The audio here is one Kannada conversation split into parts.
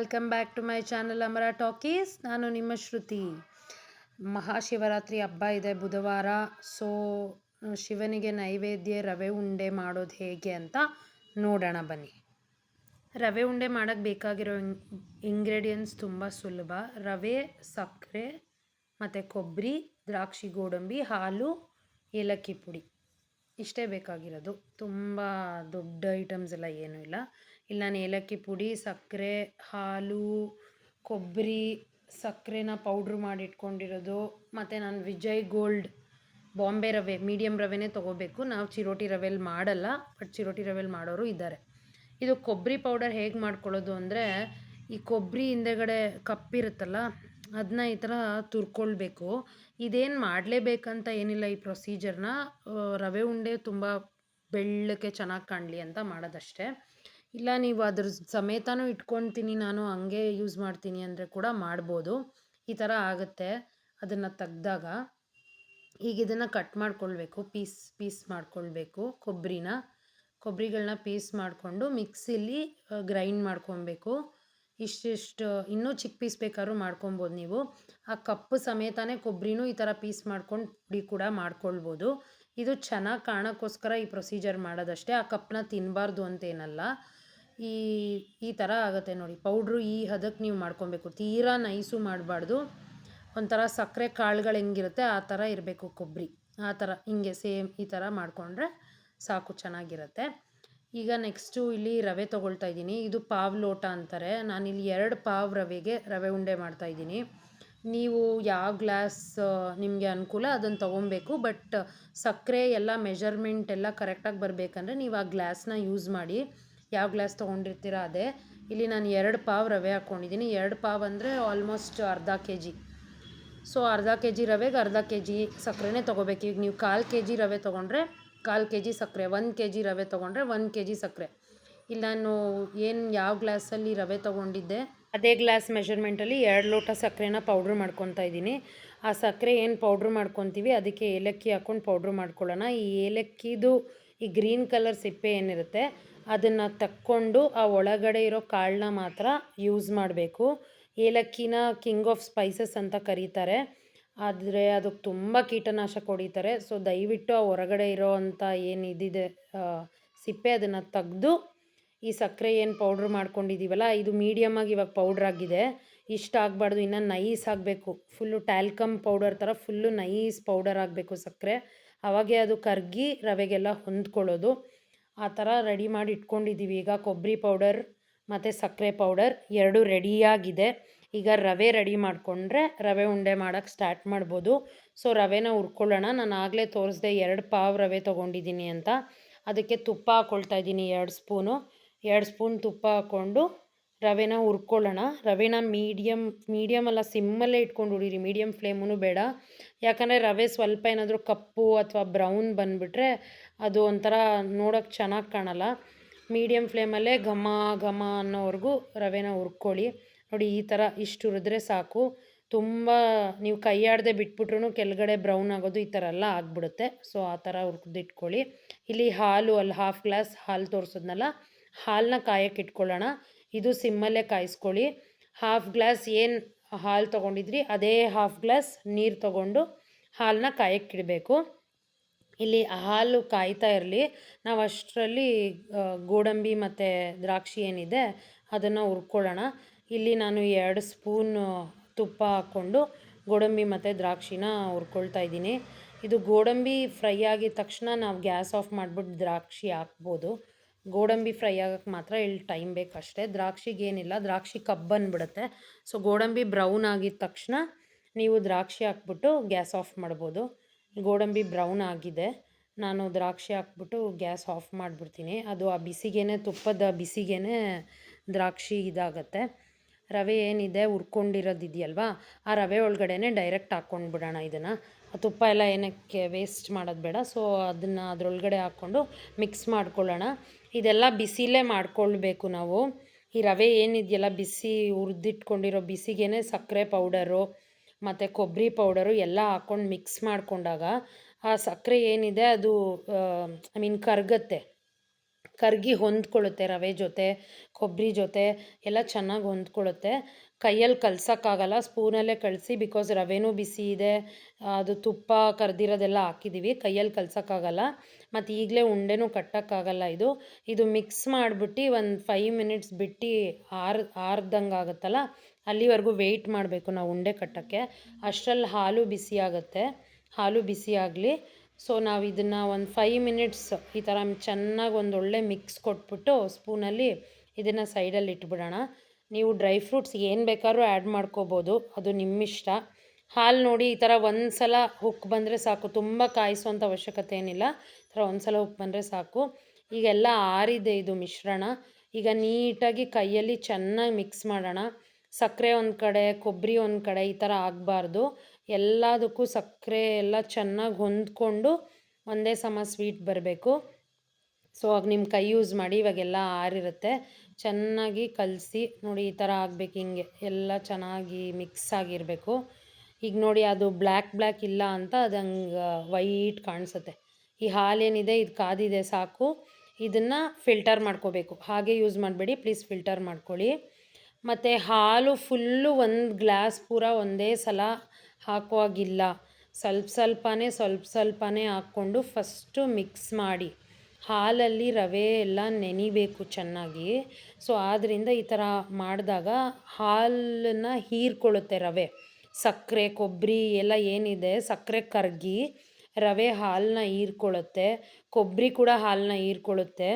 Welcome back to my channel Amara talkies ನಾನು ನಿಮ್ಮ ಶ್ರುತಿ. ಮಹಾಶಿವರಾತ್ರಿ ಹಬ್ಬ ಇದೆ ಬುಧವಾರ. ಸೊ ಶಿವನಿಗೆ ನೈವೇದ್ಯ ರವೆ ಉಂಡೆ ಮಾಡೋದು ಹೇಗೆ ಅಂತ ನೋಡೋಣ ಬನ್ನಿ. ರವೆ ಉಂಡೆ ಮಾಡೋಕ್ಕೆ ಬೇಕಾಗಿರೋ ಇಂಗ್ರೀಡಿಯೆಂಟ್ಸ್ ತುಂಬ ಸುಲಭ. ರವೆ, ಸಕ್ಕರೆ, ಮತ್ತು ಕೊಬ್ಬರಿ, ದ್ರಾಕ್ಷಿ, ಗೋಡಂಬಿ, ಹಾಲು, ಏಲಕ್ಕಿ ಪುಡಿ. ಇಷ್ಟೇ ಬೇಕಾಗಿರೋದು. ತುಂಬ ದೊಡ್ಡ ಐಟಮ್ಸ್ ಎಲ್ಲ ಏನೂ ಇಲ್ಲ. ಇಲ್ಲಿ ನಾನು ಏಲಕ್ಕಿ ಪುಡಿ, ಸಕ್ಕರೆ, ಹಾಲು, ಕೊಬ್ಬರಿ, ಸಕ್ಕರೆನ ಪೌಡ್ರ್ ಮಾಡಿ ಇಟ್ಕೊಂಡಿರೋದು. ಮತ್ತು ನಾನು ವಿಜಯ್ ಗೋಲ್ಡ್ ಬಾಂಬೆ ರವೆ ಮೀಡಿಯಮ್ ರವೆನೇ ತೊಗೋಬೇಕು. ನಾವು ಚಿರೋಟಿ ರವೆಯಲ್ಲಿ ಮಾಡಲ್ಲ ಬಟ್ ಚಿರೋಟಿ ರವೆಯಲ್ಲಿ ಮಾಡೋರು ಇದ್ದಾರೆ. ಇದು ಕೊಬ್ಬರಿ ಪೌಡರ್ ಹೇಗೆ ಮಾಡ್ಕೊಳ್ಳೋದು ಅಂದರೆ, ಈ ಕೊಬ್ಬರಿ ಹಿಂದೆಗಡೆ ಕಪ್ಪಿರುತ್ತಲ್ಲ ಅದನ್ನ ಈ ಥರ ತುರ್ಕೊಳ್ಬೇಕು. ಇದೇನು ಮಾಡಲೇಬೇಕಂತ ಏನಿಲ್ಲ ಈ ಪ್ರೊಸೀಜರ್ನ ರವೆ ಉಂಡೆ ತುಂಬ ಬೆಳ್ಳಕ್ಕೆ ಚೆನ್ನಾಗಿ ಕಾಣಲಿ ಅಂತ ಮಾಡೋದಷ್ಟೇ. ಇಲ್ಲ, ನೀವು ಅದ್ರ ಸಮೇತನೂ ಇಟ್ಕೊಳ್ತೀನಿ ನಾನು ಹಂಗೆ ಯೂಸ್ ಮಾಡ್ತೀನಿ ಅಂದರೆ ಕೂಡ ಮಾಡ್ಬೋದು. ಈ ಥರ ಆಗುತ್ತೆ ಅದನ್ನು ತೆಗ್ದಾಗ. ಈಗ ಇದನ್ನು ಕಟ್ ಮಾಡ್ಕೊಳ್ಬೇಕು ಪೀಸ್ ಪೀಸ್ ಮಾಡ್ಕೊಳ್ಬೇಕು ಕೊಬ್ಬರಿನ ಕೊಬ್ಬರಿಗಳನ್ನ ಪೀಸ್ ಮಾಡಿಕೊಂಡು ಮಿಕ್ಸಿಲಿ ಗ್ರೈಂಡ್ ಮಾಡ್ಕೊಬೇಕು ಇಷ್ಟಿಷ್ಟು, ಇನ್ನೂ ಚಿಕ್ಕ ಪೀಸ್ ಬೇಕಾದ್ರೂ ಮಾಡ್ಕೊಬೋದು ನೀವು. ಆ ಕಪ್ಪು ಸಮೇತನೇ ಕೊಬ್ಬರಿನೂ ಈ ಥರ ಪೀಸ್ ಮಾಡ್ಕೊಂಡು ಪುಡಿ ಕೂಡ ಮಾಡ್ಕೊಳ್ಬೋದು. ಇದು ಚೆನ್ನಾಗಿ ಕಾಣೋಕ್ಕೋಸ್ಕರ ಈ ಪ್ರೊಸೀಜರ್ ಮಾಡೋದಷ್ಟೇ. ಆ ಕಪ್ಪನ್ನ ತಿನ್ನಬಾರ್ದು ಅಂತೇನಲ್ಲ. ಈ ಈ ಥರ ಆಗುತ್ತೆ ನೋಡಿ. ಪೌಡ್ರು ಈ ಹದಕ್ಕೆ ನೀವು ಮಾಡ್ಕೊಬೇಕು. ತೀರಾ ನೈಸು ಮಾಡಬಾರ್ದು. ಒಂಥರ ಸಕ್ಕರೆ ಕಾಳುಗಳು ಹೆಂಗಿರುತ್ತೆ, ಆ ಥರ ಇರಬೇಕು ಕೊಬ್ಬರಿ ಆ ಥರ ಹಿಂಗೆ ಸೇಮ್ ಈ ಥರ ಮಾಡಿಕೊಂಡ್ರೆ ಸಾಕು, ಚೆನ್ನಾಗಿರುತ್ತೆ. ಈಗ ನೆಕ್ಸ್ಟು ಇಲ್ಲಿ ರವೆ ತೊಗೊಳ್ತಾ ಇದ್ದೀನಿ. ಇದು ಪಾವ್ ಲೋಟ ಅಂತಾರೆ. ನಾನಿಲ್ಲಿ ಎರಡು ಪಾವ್ ರವೆಗೆ ರವೆ ಉಂಡೆ ಮಾಡ್ತಾಯಿದ್ದೀನಿ ನೀವು ಯಾವ ಗ್ಲಾಸ್ ನಿಮಗೆ ಅನುಕೂಲ ಅದನ್ನು ತೊಗೊಬೇಕು. ಬಟ್ ಸಕ್ಕರೆ ಎಲ್ಲ ಮೆಜರ್ಮೆಂಟ್ ಎಲ್ಲ ಕರೆಕ್ಟಾಗಿ ಬರಬೇಕಂದ್ರೆ ನೀವು ಆ ಗ್ಲಾಸ್ನ ಯೂಸ್ ಮಾಡಿ. ಯಾವ ಗ್ಲಾಸ್ ತೊಗೊಂಡಿರ್ತೀರ ಅದೇ. ಇಲ್ಲಿ ನಾನು ಎರಡು ಪಾವ್ ರವೆ ಹಾಕ್ಕೊಂಡಿದ್ದೀನಿ ಎರಡು ಪಾವ್ ಅಂದರೆ ಆಲ್ಮೋಸ್ಟ್ ಅರ್ಧ ಕೆ ಜಿ ಸೊ ಅರ್ಧ ಕೆ ಜಿ ರವೆಗೆ ಅರ್ಧ ಕೆ ಜಿ ಸಕ್ಕರೆನೇ ತೊಗೋಬೇಕು. ಈಗ ನೀವು ಕಾಲು ಕೆ ಜಿ ರವೆ ತೊಗೊಂಡ್ರೆ ಕಾಲು ಕೆ ಜಿ ಸಕ್ಕರೆ, ಒಂದು ಕೆ ಜಿ ರವೆ ತೊಗೊಂಡ್ರೆ ಒಂದು ಕೆ ಜಿ ಸಕ್ಕರೆ. ಇಲ್ಲಿ ನಾನು ಏನು ಯಾವ ಗ್ಲಾಸಲ್ಲಿ ರವೆ ತೊಗೊಂಡಿದ್ದೆ ಅದೇ ಗ್ಲಾಸ್ ಮೆಷರ್ಮೆಂಟಲ್ಲಿ ಎರಡು ಲೋಟ ಸಕ್ಕರೆನ ಪೌಡ್ರ್ ಮಾಡ್ಕೊತಾ ಇದ್ದೀನಿ. ಆ ಸಕ್ಕರೆ ಏನು ಪೌಡ್ರ್ ಮಾಡ್ಕೊತೀವಿ, ಅದಕ್ಕೆ ಏಲಕ್ಕಿ ಹಾಕ್ಕೊಂಡು ಪೌಡ್ರ್ ಮಾಡ್ಕೊಳ್ಳೋಣ. ಈ ಏಲಕ್ಕಿದು ಈ ಗ್ರೀನ್ ಕಲರ್ ಸಿಪ್ಪೆ ಏನಿರುತ್ತೆ, ಅದನ್ನು ತಕ್ಕೊಂಡು ಆ ಒಳಗಡೆ ಇರೋ ಕಾಳನ್ನ ಮಾತ್ರ ಯೂಸ್ ಮಾಡಬೇಕು. ಏಲಕ್ಕಿನ ಕಿಂಗ್ ಆಫ್ ಸ್ಪೈಸಸ್ ಅಂತ ಕರೀತಾರೆ. ಆದರೆ ಅದಕ್ಕೆ ತುಂಬ ಕೀಟನಾಶಕ ಹೊಡಿತಾರೆ ಸೊ ದಯವಿಟ್ಟು ಆ ಹೊರಗಡೆ ಇರೋ ಅಂಥ ಏನು ಇದಿದೆ ಸಿಪ್ಪೆ ಅದನ್ನು ತೆಗ್ದು ಈ ಸಕ್ಕರೆ ಏನು ಪೌಡ್ರ್ ಮಾಡ್ಕೊಂಡಿದ್ದೀವಲ್ಲ ಇದು ಮೀಡಿಯಮಾಗಿ ಇವಾಗ ಪೌಡ್ರ್ ಆಗಿದೆ. ಇಷ್ಟ ಆಗಬಾರ್ದು, ಇನ್ನು ನೈಸ್ ಆಗಬೇಕು. ಫುಲ್ಲು ಟ್ಯಾಲ್ಕಮ್ ಪೌಡರ್ ಥರ ಫುಲ್ಲು ನೈಸ್ ಪೌಡರ್ ಆಗಬೇಕು ಸಕ್ಕರೆ. ಅವಾಗೆ ಅದು ಕರಗಿ ರವೆಗೆಲ್ಲ ಹೊಂದ್ಕೊಳ್ಳೋದು. ಆ ಥರ ರೆಡಿ ಮಾಡಿ ಇಟ್ಕೊಂಡಿದ್ದೀವಿ ಈಗ ಕೊಬ್ಬರಿ ಪೌಡರ್ ಮತ್ತು ಸಕ್ಕರೆ ಪೌಡರ್ ಎರಡು ರೆಡಿಯಾಗಿದೆ ಈಗ ರವೆ ರೆಡಿ ಮಾಡಿಕೊಂಡ್ರೆ ರವೆ ಉಂಡೆ ಮಾಡೋಕ್ಕೆ ಸ್ಟಾರ್ಟ್ ಮಾಡ್ಬೋದು. ಸೊ ರವೆನ ಹುರ್ಕೊಳ್ಳೋಣ. ನಾನು ಆಗಲೇ ತೋರಿಸ್ದೆ ಎರಡು ಪಾವ್ ರವೆ ತೊಗೊಂಡಿದ್ದೀನಿ ಅಂತ. ಅದಕ್ಕೆ ತುಪ್ಪ ಹಾಕ್ಕೊಳ್ತಾ ಇದ್ದೀನಿ ಎರಡು ಸ್ಪೂನು ಎರಡು ಸ್ಪೂನ್ ತುಪ್ಪ ಹಾಕ್ಕೊಂಡು ರವೆನ ಹುರ್ಕೊಳ್ಳೋಣ. ರವೆನ ಮೀಡಿಯಮ್ ಮೀಡಿಯಮ್ ಅಲ್ಲ, ಸಿಮ್ಮಲ್ಲೇ ಇಟ್ಕೊಂಡು ಹುಡಿರಿ ಮೀಡಿಯಮ್ ಫ್ಲೇಮೂ ಬೇಡ. ಯಾಕಂದರೆ ರವೆ ಸ್ವಲ್ಪ ಏನಾದರೂ ಕಪ್ಪು ಅಥವಾ ಬ್ರೌನ್ ಬಂದುಬಿಟ್ರೆ ಅದು ಒಂಥರ ನೋಡೋಕ್ಕೆ ಚೆನ್ನಾಗಿ ಕಾಣಲ್ಲ. ಮೀಡಿಯಮ್ ಫ್ಲೇಮಲ್ಲೇ ಘಮ ಘಮ ಅನ್ನೋವರೆಗೂ ರವೆನ ಹುರ್ಕೊಳ್ಳಿ. ನೋಡಿ, ಈ ಥರ ಇಷ್ಟು ಹುರಿದ್ರೆ ಸಾಕು. ತುಂಬ ನೀವು ಕೈಯಾಡದೆ ಬಿಟ್ಬಿಟ್ರೂ ಕೆಳಗಡೆ ಬ್ರೌನ್ ಆಗೋದು ಈ ಥರ ಎಲ್ಲ ಆಗಿಬಿಡುತ್ತೆ. ಸೊ, ಆ ಥರ ಹುರಿದಿಟ್ಕೊಳ್ಳಿ. ಇಲ್ಲಿ ಹಾಲು, ಅಲ್ಲಿ ಹಾಫ್ ಗ್ಲಾಸ್ ಹಾಲು ತೋರಿಸಿದ್ನಲ್ಲ ಹಾಲನ್ನ ಕಾಯಕ್ಕೆ ಇಟ್ಕೊಳ್ಳೋಣ. ಇದು ಸಿಮ್ಮಲ್ಲೇ ಕಾಯಿಸ್ಕೊಳ್ಳಿ. ಹಾಫ್ ಗ್ಲಾಸ್ ಏನು ಹಾಲು ತೊಗೊಂಡಿದ್ರಿ, ಅದೇ ಹಾಫ್ ಗ್ಲಾಸ್ ನೀರು ತೊಗೊಂಡು ಹಾಲನ್ನ ಕಾಯಕ್ಕಿಡಬೇಕು ಇಲ್ಲಿ ಹಾಲು ಕಾಯ್ತಾ ಇರಲಿ. ನಾವು ಅಷ್ಟರಲ್ಲಿ ಗೋಡಂಬಿ ಮತ್ತು ದ್ರಾಕ್ಷಿ ಏನಿದೆ ಅದನ್ನು ಹುರ್ಕೊಳ್ಳೋಣ. ಇಲ್ಲಿ ನಾನು ಎರಡು ಸ್ಪೂನ್ ತುಪ್ಪ ಹಾಕ್ಕೊಂಡು ಗೋಡಂಬಿ ಮತ್ತು ದ್ರಾಕ್ಷಿನ ಹುರ್ಕೊಳ್ತಾ ಇದ್ದೀನಿ. ಇದು ಗೋಡಂಬಿ ಫ್ರೈ ಆಗಿದ ತಕ್ಷಣ ನಾವು ಗ್ಯಾಸ್ ಆಫ್ ಮಾಡಿಬಿಟ್ಟು ದ್ರಾಕ್ಷಿ ಹಾಕ್ಬೋದು. ಗೋಡಂಬಿ ಫ್ರೈ ಆಗೋಕ್ಕೆ ಮಾತ್ರ ಇಲ್ಲಿ ಟೈಮ್ ಬೇಕಷ್ಟೇ ದ್ರಾಕ್ಷಿಗೇನಿಲ್ಲ ದ್ರಾಕ್ಷಿ ಕಬ್ಬನ್ಬಿಡುತ್ತೆ ಸೊ ಗೋಡಂಬಿ ಬ್ರೌನ್ ಆಗಿದ ತಕ್ಷಣ ನೀವು ದ್ರಾಕ್ಷಿ ಹಾಕ್ಬಿಟ್ಟು ಗ್ಯಾಸ್ ಆಫ್ ಮಾಡ್ಬೋದು. ಗೋಡಂಬಿ ಬ್ರೌನ್ ಆಗಿದೆ. ನಾನು ದ್ರಾಕ್ಷಿ ಹಾಕ್ಬಿಟ್ಟು ಗ್ಯಾಸ್ ಆಫ್ ಮಾಡಿಬಿಡ್ತೀನಿ. ಅದು ಆ ಬಿಸಿಗೇನೆ, ತುಪ್ಪದ ಬಿಸಿಗೇನೆ ದ್ರಾಕ್ಷಿ ಇದಾಗತ್ತೆ. ರವೆ ಏನಿದೆ, ಹುರ್ಕೊಂಡಿರೋದಿದೆಯಲ್ವಾ? ಆ ರವೆ ಒಳಗಡೆನೆ ಡೈರೆಕ್ಟ್ ಹಾಕ್ಕೊಂಡ್ಬಿಡೋಣ ಇದನ್ನು. ತುಪ್ಪ ಎಲ್ಲ ಏನಕ್ಕೆ ವೇಸ್ಟ್ ಮಾಡೋದು ಬೇಡ. ಸೊ ಅದನ್ನು ಅದರೊಳಗಡೆ ಹಾಕ್ಕೊಂಡು ಮಿಕ್ಸ್ ಮಾಡ್ಕೊಳ್ಳೋಣ. ಇದೆಲ್ಲ ಬಿಸಿಲೇ ಮಾಡಿಕೊಳ್ಬೇಕು ನಾವು. ಈ ರವೆ ಏನಿದೆಯಲ್ಲ, ಬಿಸಿ ಹುರಿದಿಟ್ಕೊಂಡಿರೋ ಬಿಸಿಗೇನೆ ಸಕ್ಕರೆ ಪೌಡರು ಮತ್ತು ಕೊಬ್ಬರಿ ಪೌಡರು ಎಲ್ಲ ಹಾಕ್ಕೊಂಡು ಮಿಕ್ಸ್ ಮಾಡಿಕೊಂಡಾಗ ಆ ಸಕ್ಕರೆ ಏನಿದೆ ಅದು ಐ ಮೀನ್ ಕರಗತ್ತೆ. ಕರ್ಗಿ ಹೊಂದ್ಕೊಳ್ಳುತ್ತೆ ರವೆ ಜೊತೆ, ಕೊಬ್ಬರಿ ಜೊತೆ ಎಲ್ಲ ಚೆನ್ನಾಗಿ ಹೊಂದ್ಕೊಳ್ಳುತ್ತೆ. ಕೈಯಲ್ಲಿ ಕಲ್ಸೋಕ್ಕಾಗಲ್ಲ, ಸ್ಪೂನಲ್ಲೇ ಕಳಿಸಿ ಬಿಕಾಸ್ ರವೆನೂ ಬಿಸಿ ಇದೆ, ಅದು ತುಪ್ಪ ಕರೆದಿರೋದೆಲ್ಲ ಹಾಕಿದ್ದೀವಿ ಕೈಯಲ್ಲಿ ಕಲ್ಸೋಕ್ಕಾಗಲ್ಲ. ಮತ್ತು ಈಗಲೇ ಉಂಡೆನೂ ಕಟ್ಟೋಕ್ಕಾಗಲ್ಲ ಇದು. ಇದು ಮಿಕ್ಸ್ ಮಾಡಿಬಿಟ್ಟು ಒಂದು ಫೈವ್ ಮಿನಿಟ್ಸ್ ಬಿಟ್ಟು ಆರ್, ಆರ್ದಂಗೆ ಆಗುತ್ತಲ್ಲ, ಅಲ್ಲಿವರೆಗೂ ವೆಯ್ಟ್ ಮಾಡಬೇಕು ನಾವು ಉಂಡೆ ಕಟ್ಟೋಕ್ಕೆ. ಅಷ್ಟರಲ್ಲಿ ಹಾಲು ಬಿಸಿ ಆಗುತ್ತೆ, ಹಾಲು ಬಿಸಿ ಆಗಲಿ. ಸೊ ನಾವು ಇದನ್ನು ಒಂದು ಫೈವ್ ಮಿನಿಟ್ಸ್ ಈ ಥರ ಚೆನ್ನಾಗಿ ಒಂದು ಒಳ್ಳೆ ಮಿಕ್ಸ್ ಕೊಟ್ಬಿಟ್ಟು ಸ್ಪೂನಲ್ಲಿ ಇದನ್ನು ಸೈಡಲ್ಲಿ ಇಟ್ಬಿಡೋಣ. ನೀವು ಡ್ರೈ ಫ್ರೂಟ್ಸ್ ಏನು ಬೇಕಾದ್ರೂ ಆ್ಯಡ್ ಮಾಡ್ಕೋಬೋದು, ಅದು ನಿಮ್ಮಿಷ್ಟ. ಹಾಲು ನೋಡಿ ಈ ಥರ ಒಂದು ಸಲ ಹುಕ್ ಬಂದರೆ ಸಾಕು, ತುಂಬ ಕಾಯಿಸುವಂಥ ಅವಶ್ಯಕತೆ ಏನಿಲ್ಲ, ಈ ಥರ ಒಂದು ಸಲ ಹುಕ್ ಬಂದರೆ ಸಾಕು. ಈಗೆಲ್ಲ ಆರಿದೆ ಇದು ಮಿಶ್ರಣ. ಈಗ ನೀಟಾಗಿ ಕೈಯಲ್ಲಿ ಚೆನ್ನಾಗಿ ಮಿಕ್ಸ್ ಮಾಡೋಣ. ಸಕ್ಕರೆ ಒಂದು ಕಡೆ, ಕೊಬ್ಬರಿ ಒಂದು ಕಡೆ ಈ ಥರ ಆಗಬಾರ್ದು. ಎಲ್ಲದಕ್ಕೂ ಸಕ್ಕರೆ ಎಲ್ಲ ಚೆನ್ನಾಗಿ ಹೊಂದ್ಕೊಂಡು ಒಂದೇ ಸಮ ಸ್ವೀಟ್ ಬರಬೇಕು. ಸೊ, ಆಗ ನಿಮ್ಮ ಕೈ ಯೂಸ್ ಮಾಡಿ ಇವಾಗೆಲ್ಲ ಆರಿರುತ್ತೆ. ಚೆನ್ನಾಗಿ ಕಲಸಿ ನೋಡಿ ಈ ಥರ ಆಗಬೇಕು ಹಿಂಗೆ. ಎಲ್ಲ ಚೆನ್ನಾಗಿ ಮಿಕ್ಸ್ ಆಗಿರಬೇಕು. ಈಗ ನೋಡಿ ಅದು ಬ್ಲ್ಯಾಕ್ ಬ್ಲ್ಯಾಕ್ ಇಲ್ಲ ಅಂತ ಅದು ಹಂಗೆ ವೈಟ್ ಕಾಣಿಸುತ್ತೆ. ಈ ಹಾಲೇನಿದೆ ಇದು ಕಾದಿದೆ ಸಾಕು. ಇದನ್ನು ಫಿಲ್ಟರ್ ಮಾಡ್ಕೋಬೇಕು. ಹಾಗೆ ಯೂಸ್ ಮಾಡಬೇಡಿ ಪ್ಲೀಸ್ ಫಿಲ್ಟರ್ ಮಾಡ್ಕೊಳ್ಳಿ. ಮತ್ತು ಹಾಲು ಫುಲ್ಲು ಒಂದು ಗ್ಲಾಸ್ ಪೂರ ಒಂದೇ ಸಲ ಹಾಕುವಾಗಿಲ್ಲ. ಸ್ವಲ್ಪ ಸ್ವಲ್ಪನೇ ಸ್ವಲ್ಪ ಸ್ವಲ್ಪನೇ ಹಾಕ್ಕೊಂಡು ಫಸ್ಟು ಮಿಕ್ಸ್ ಮಾಡಿ. ಹಾಲಲ್ಲಿ ರವೆ ಎಲ್ಲ ನೆನಿಬೇಕು ಚೆನ್ನಾಗಿ. ಸೊ ಆದ್ದರಿಂದ ಈ ಥರ ಮಾಡಿದಾಗ ಹಾಲನ್ನು ಹೀರ್ಕೊಳ್ಳುತ್ತೆ ರವೆ. ಸಕ್ಕರೆ ಕೊಬ್ಬರಿ ಎಲ್ಲ ಏನಿದೆ, ಸಕ್ಕರೆ ಕರಗಿ ರವೆ ಹಾಲನ್ನ ಹೀರ್ಕೊಳ್ಳುತ್ತೆ. ಕೊಬ್ಬರಿ ಕೂಡ ಹಾಲನ್ನ ಹೀರ್ಕೊಳ್ಳುತ್ತೆ.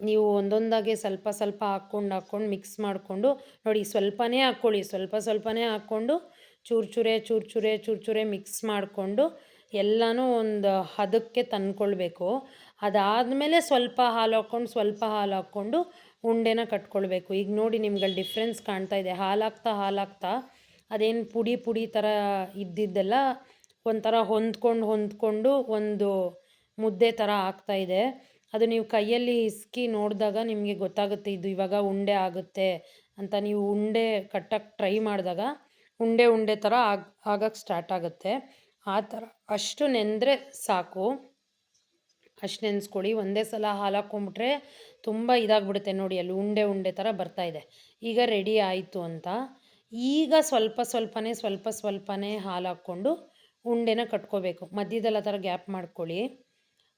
ನೀವು ಒಂದೊಂದಾಗೆ ಸ್ವಲ್ಪ ಸ್ವಲ್ಪ ಹಾಕ್ಕೊಂಡು ಹಾಕ್ಕೊಂಡು ಮಿಕ್ಸ್ ಮಾಡಿಕೊಂಡು, ನೋಡಿ ಸ್ವಲ್ಪನೇ ಹಾಕ್ಕೊಳ್ಳಿ, ಸ್ವಲ್ಪ ಸ್ವಲ್ಪನೇ ಹಾಕ್ಕೊಂಡು ಚೂರು ಚೂರೆ, ಚೂರು ಮಿಕ್ಸ್ ಮಾಡಿಕೊಂಡು ಎಲ್ಲನೂ ಒಂದು ಹದಕ್ಕೆ ತಂದ್ಕೊಳ್ಬೇಕು. ಅದಾದಮೇಲೆ ಸ್ವಲ್ಪ ಹಾಲು ಹಾಕ್ಕೊಂಡು, ಸ್ವಲ್ಪ ಹಾಲು ಹಾಕ್ಕೊಂಡು ಉಂಡೆನ ಕಟ್ಕೊಳ್ಬೇಕು. ಈಗ ನೋಡಿ ನಿಮ್ಗೆ ಡಿಫ್ರೆನ್ಸ್ ಕಾಣ್ತಾ ಇದೆ. ಹಾಲಾಗ್ತಾ ಹಾಲಾಗ್ತಾ ಅದೇನು ಪುಡಿ ಪುಡಿ ಥರ ಇದ್ದಿದ್ದೆಲ್ಲ ಒಂಥರ ಹೊಂದ್ಕೊಂಡು ಹೊಂದ್ಕೊಂಡು ಒಂದು ಮುದ್ದೆ ಥರ ಇದೆ. ಅದು ನೀವು ಕೈಯಲ್ಲಿ ಹಿಸ್ಕಿ ನೋಡಿದಾಗ ನಿಮಗೆ ಗೊತ್ತಾಗುತ್ತೆ, ಇದು ಇವಾಗ ಉಂಡೆ ಆಗುತ್ತೆ ಅಂತ. ನೀವು ಉಂಡೆ ಕಟ್ಟಕ್ಕೆ ಟ್ರೈ ಮಾಡಿದಾಗ ಉಂಡೆ ಉಂಡೆ ಥರ ಆಗ ಆಗಕ್ಕೆ ಸ್ಟಾರ್ಟ್ ಆಗುತ್ತೆ. ಆ ಥರ ಅಷ್ಟು ನೆಂದರೆ ಸಾಕು. ಅಷ್ಟು ನೆನೆಸ್ಕೊಳ್ಳಿ ಒಂದೇ ಸಲ ಹಾಲು ಹಾಕ್ಕೊಂಬಿಟ್ರೆ ತುಂಬ ಇದಾಗ್ಬಿಡುತ್ತೆ ನೋಡಿ, ಅಲ್ಲಿ ಉಂಡೆ ಉಂಡೆ ಥರ ಇದೆ. ಈಗ ರೆಡಿ ಆಯಿತು ಅಂತ. ಈಗ ಸ್ವಲ್ಪ ಸ್ವಲ್ಪನೇ ಸ್ವಲ್ಪ ಸ್ವಲ್ಪನೇ ಹಾಲು ಹಾಕ್ಕೊಂಡು ಉಂಡೆನ ಕಟ್ಕೋಬೇಕು. ಮಧ್ಯದಲ್ಲಿ ಆ ಥರ ಗ್ಯಾಪ್ ಮಾಡ್ಕೊಳ್ಳಿ.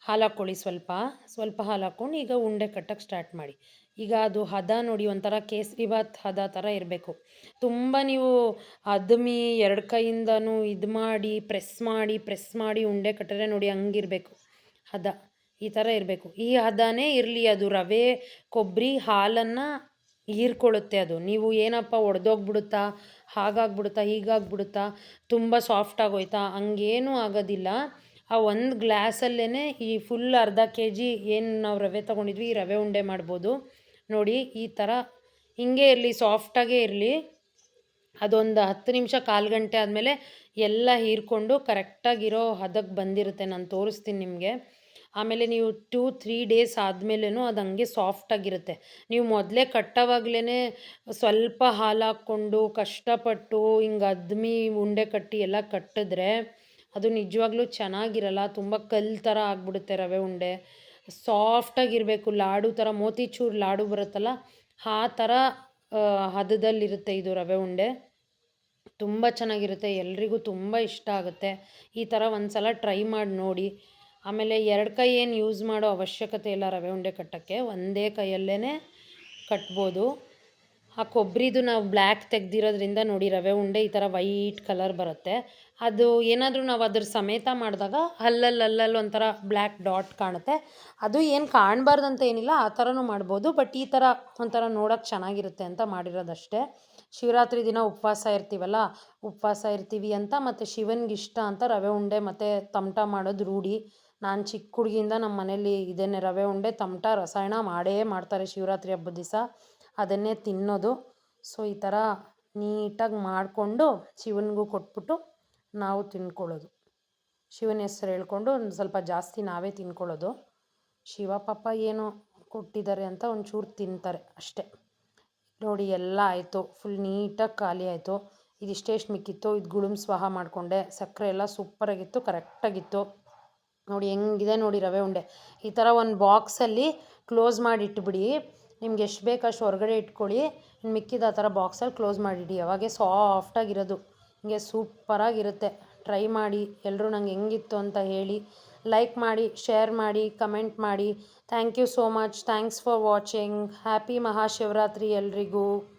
ಹಾಲು ಹಾಕ್ಕೊಳ್ಳಿ ಸ್ವಲ್ಪ. ಸ್ವಲ್ಪ ಹಾಲು ಹಾಕ್ಕೊಂಡು ಈಗ ಉಂಡೆ ಕಟ್ಟಕ್ಕೆ ಸ್ಟಾರ್ಟ್ ಮಾಡಿ. ಈಗ ಅದು ಹದ ನೋಡಿ, ಒಂಥರ ಕೇಸರಿಬಾತ್ ಹದ ಥರ ಇರಬೇಕು. ತುಂಬ ನೀವು ಅದಮಿ ಎರಡು ಕೈಯಿಂದನೂ ಇದು ಮಾಡಿ ಪ್ರೆಸ್ ಮಾಡಿ ಪ್ರೆಸ್ ಮಾಡಿ ಉಂಡೆ ಕಟ್ಟಿದ್ರೆ ನೋಡಿ ಹಂಗಿರಬೇಕು ಹದ. ಈ ಥರ ಇರಬೇಕು. ಈ ಹದನೇ ಇರಲಿ ಅದು ರವೆ, ಕೊಬ್ಬರಿ, ಹಾಲನ್ನು ಹೀರ್ಕೊಳ್ಳುತ್ತೆ ಅದು. ನೀವು ಏನಪ್ಪ ಒಡೆದೋಗ್ಬಿಡುತ್ತಾ, ಹಾಗಾಗ್ಬಿಡುತ್ತಾ, ಹೀಗಾಗ್ಬಿಡುತ್ತಾ, ತುಂಬ ಸಾಫ್ಟ್ ಆಗೋಯ್ತಾ? ಹಂಗೇನೂ ಆಗೋದಿಲ್ಲ. ಆ ಒಂದು ಗ್ಲಾಸಲ್ಲೇ ಈ ಫುಲ್ ಅರ್ಧ ಕೆ ಜಿ ಏನು ನಾವು ರವೆ ತೊಗೊಂಡಿದ್ವಿ, ಈ ರವೆ ಉಂಡೆ ಮಾಡ್ಬೋದು. ನೋಡಿ, ಈ ಥರ ಹಿಂಗೆ ಇರಲಿ ಸಾಫ್ಟಾಗೇ ಇರಲಿ. ಅದೊಂದು ಹತ್ತು ನಿಮಿಷ ಕಾಲು ಗಂಟೆ ಆದಮೇಲೆ ಎಲ್ಲ ಹೀರ್ಕೊಂಡು ಕರೆಕ್ಟಾಗಿರೋ ಹದಕ್ಕೆ ಬಂದಿರುತ್ತೆ. ನಾನು ತೋರಿಸ್ತೀನಿ ನಿಮಗೆ. ಆಮೇಲೆ ನೀವು ಟೂ ತ್ರೀ ಡೇಸ್ ಆದಮೇಲೂ ಅದು ಹಂಗೆ ಸಾಫ್ಟಾಗಿರುತ್ತೆ ನೀವು ಮೊದಲೇ ಕಟ್ಟೋವಾಗ್ಲೇ ಸ್ವಲ್ಪ ಹಾಲು ಹಾಕ್ಕೊಂಡು ಕಷ್ಟಪಟ್ಟು ಹಿಂಗೆ ಅದ್ಮಿ ಉಂಡೆ ಕಟ್ಟಿ ಎಲ್ಲ ಕಟ್ಟಿದ್ರೆ ಅದು ನಿಜವಾಗ್ಲೂ ಚೆನ್ನಾಗಿರಲ್ಲ, ತುಂಬ ಕಲ್ಲು ಥರ ಆಗಿಬಿಡುತ್ತೆ ರವೆ ಉಂಡೆ. ಸಾಫ್ಟಾಗಿರಬೇಕು ಲಾಡು ಥರ, ಮೋತಿಚೂರ್ ಲಾಡು ಬರುತ್ತಲ್ಲ, ಆ ಥರ ಹದದಲ್ಲಿರುತ್ತೆ ಇದು ರವೆ ಉಂಡೆ. ತುಂಬ ಚೆನ್ನಾಗಿರುತ್ತೆ, ಎಲ್ರಿಗೂ ತುಂಬ ಇಷ್ಟ ಆಗುತ್ತೆ. ಈ ಥರ ಒಂದು ಸಲ ಟ್ರೈ ಮಾಡಿ ನೋಡಿ. ಆಮೇಲೆ ಎರಡು ಕೈ ಏನು ಯೂಸ್ ಮಾಡೋ ಅವಶ್ಯಕತೆ ಇಲ್ಲ ರವೆ ಉಂಡೆ ಕಟ್ಟೋಕ್ಕೆ, ಒಂದೇ ಕೈಯಲ್ಲೇ ಕಟ್ಬೋದು. ಆ ಕೊಬ್ಬರಿದು ನಾವು ಬ್ಲ್ಯಾಕ್ ತೆಗ್ದಿರೋದ್ರಿಂದ ನೋಡಿ ರವೆ ಉಂಡೆ ಈ ಥರ ವೈಟ್ ಕಲರ್ ಬರುತ್ತೆ. ಅದು ಏನಾದರೂ ನಾವು ಅದ್ರ ಸಮೇತ ಮಾಡಿದಾಗ ಅಲ್ಲಲ್ಲಿ ಅಲ್ಲಲ್ಲಿ ಒಂಥರ ಬ್ಲ್ಯಾಕ್ ಡಾಟ್ ಕಾಣುತ್ತೆ. ಅದು ಏನು ಕಾಣಬಾರ್ದಂತ ಏನಿಲ್ಲ, ಆ ಥರನೂ ಮಾಡ್ಬೋದು ಬಟ್ ಈ ಥರ ಒಂಥರ ನೋಡೋಕ್ಕೆ ಚೆನ್ನಾಗಿರುತ್ತೆ ಅಂತ ಮಾಡಿರೋದಷ್ಟೇ. ಶಿವರಾತ್ರಿ ದಿನ ಉಪವಾಸ ಇರ್ತೀವಲ್ಲ, ಉಪವಾಸ ಇರ್ತೀವಿ ಅಂತ ಮತ್ತು ಶಿವನಿಗೆ ಇಷ್ಟ ಅಂತ ರವೆ ಉಂಡೆ ಮತ್ತು ತಮಟ ಮಾಡೋದು ರೂಢಿ. ನಾನು ಚಿಕ್ಕ ಹುಡುಗಿಯಿಂದ ನಮ್ಮ ಮನೇಲಿ ಇದನ್ನೇ ರವೆ ಉಂಡೆ, ತಮಟ, ರಸಾಯನ ಮಾಡೇ ಮಾಡ್ತಾರೆ ಶಿವರಾತ್ರಿ ಹಬ್ಬದ ದಿವಸ. ಅದನ್ನೇ ತಿನ್ನೋದು. ಸೊ ಈ ಥರ ನೀಟಾಗಿ ಮಾಡಿಕೊಂಡು ಶಿವನಿಗೂ ಕೊಟ್ಬಿಟ್ಟು ನಾವು ತಿನ್ಕೊಳ್ಳೋದು. ಶಿವನ ಹೆಸ್ರು ಹೇಳ್ಕೊಂಡು ಒಂದು ಸ್ವಲ್ಪ ಜಾಸ್ತಿ ನಾವೇ ತಿನ್ಕೊಳ್ಳೋದು. ಶಿವ, ಪಾಪ ಏನು ಕೊಟ್ಟಿದ್ದಾರೆ ಅಂತ ಒಂಚೂರು ತಿಂತಾರೆ ಅಷ್ಟೇ. ನೋಡಿ, ಎಲ್ಲ ಆಯಿತು. ಫುಲ್ ನೀಟಾಗಿ ಖಾಲಿ ಆಯಿತು. ಇದಿಷ್ಟೆಷ್ಟು ಮಿಕ್ಕಿತ್ತು. ಇದು ಗುಳುಮ್ ಸ್ವಾಹ ಮಾಡಿಕೊಂಡೆ. ಸಕ್ಕರೆ ಎಲ್ಲ ಸೂಪರಾಗಿತ್ತು ಕರೆಕ್ಟಾಗಿತ್ತು ನೋಡಿ ಹೆಂಗಿದೆ ನೋಡಿ ರವೆ ಉಂಡೆ. ಈ ಥರ ಒಂದು ಬಾಕ್ಸಲ್ಲಿ ಕ್ಲೋಸ್ ಮಾಡಿ ಇಟ್ಬಿಡಿ ನಿಮ್ಗೆ ಎಷ್ಟು ಬೇಕು ಅಷ್ಟು ಹೊರಗಡೆ ಇಟ್ಕೊಳ್ಳಿ. ಮಿಕ್ಕಿದ ಆ ಥರ ಬಾಕ್ಸಲ್ಲಿ ಕ್ಲೋಸ್ ಮಾಡಿಡಿ. ಅವಾಗೆ ಸಾಫ್ಟಾಗಿರೋದು. ಹಿಂಗೆ ಸೂಪರಾಗಿರುತ್ತೆ. ಟ್ರೈ ಮಾಡಿ. ಎಲ್ಲರೂ ನಂಗೆ ಹೆಂಗಿತ್ತು ಅಂತ ಹೇಳಿ. ಲೈಕ್ ಮಾಡಿ, ಶೇರ್ ಮಾಡಿ, ಕಮೆಂಟ್ ಮಾಡಿ. Thank you so much. Thanks for watching. Happy Mahashivaratri ಎಲ್ರಿಗೂ.